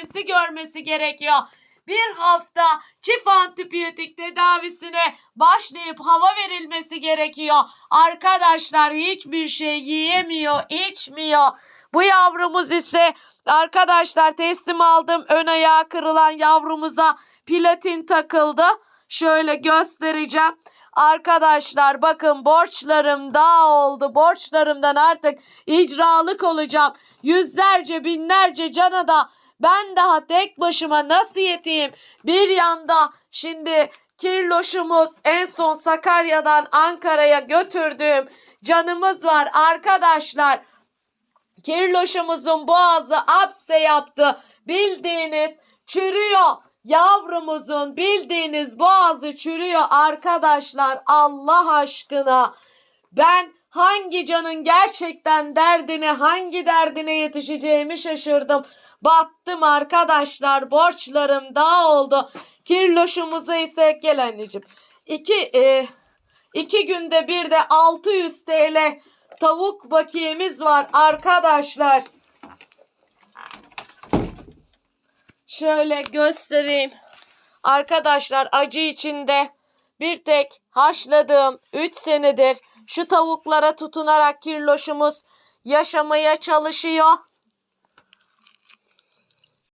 tedavisi görmesi gerekiyor. Bir hafta çift antibiyotik tedavisine başlayıp hava verilmesi gerekiyor. Arkadaşlar hiçbir şey yiyemiyor, içmiyor. Bu yavrumuz ise arkadaşlar teslim aldım ön ayağı kırılan yavrumuza platin takıldı. Şöyle göstereceğim. Arkadaşlar bakın borçlarım daha oldu. Borçlarımdan artık icralık olacağım. Yüzlerce binlerce cana da ben daha tek başıma nasıl yeteyim? Bir yanda şimdi kirloşumuz en son Sakarya'dan Ankara'ya götürdüğüm canımız var arkadaşlar. Kirloşumuzun boğazı apse yaptı. Bildiğiniz çürüyor. Yavrumuzun bildiğiniz boğazı çürüyor arkadaşlar Allah aşkına. Ben hangi canın gerçekten derdine hangi derdine yetişeceğimi şaşırdım. Battım arkadaşlar borçlarım daha oldu. Kirloşumuza ise gel anneciğim. İki, e, iki günde bir de 600 TL tavuk bakiyemiz var arkadaşlar. Şöyle göstereyim. Arkadaşlar acı içinde bir tek haşladığım 3 senedir şu tavuklara tutunarak kirloşumuz yaşamaya çalışıyor.